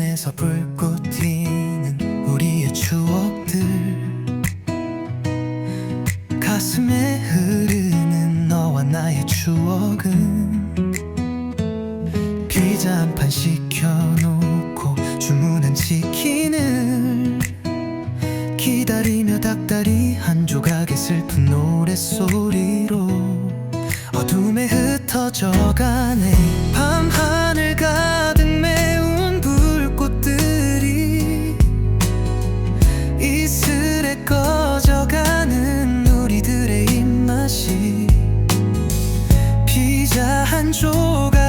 안에서 불꽃 튀는 우리의 추억들. 가슴에 흐르는 너와 나의 추억은 피자 한 판 시켜놓고 주문한 치킨을 기다리며 닭다리 한 조각의 슬픈 노랫소리로 어둠에 흩어져가네. 슬슬 꺼져가는 우리들의 입맛이 피자 한 조각.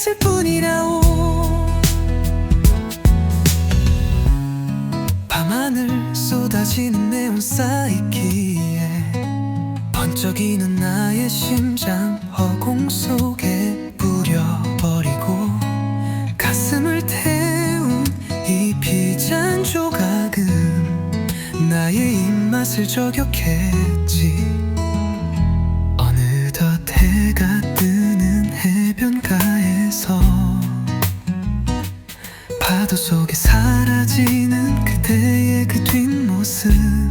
했을 뿐이라오. 밤하늘 쏟아지는 네온 사이키에 번쩍이는 나의 심장 허공 속에 뿌려버리고 가슴을 태운 이 비잔 조각은 나의 입맛을 저격했지. 어느덧 해가 뜨 파도 속에 사라지는 그대의 그 뒷모습.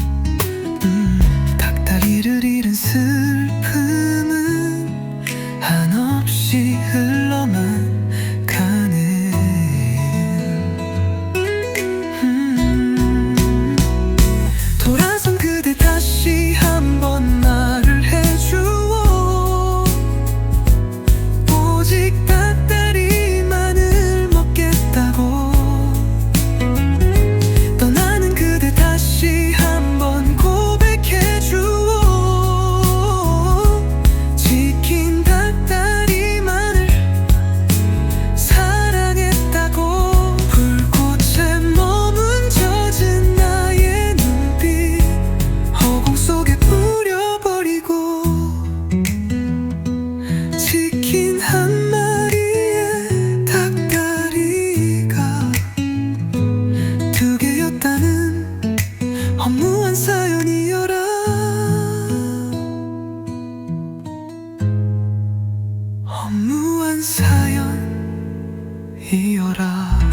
이어라.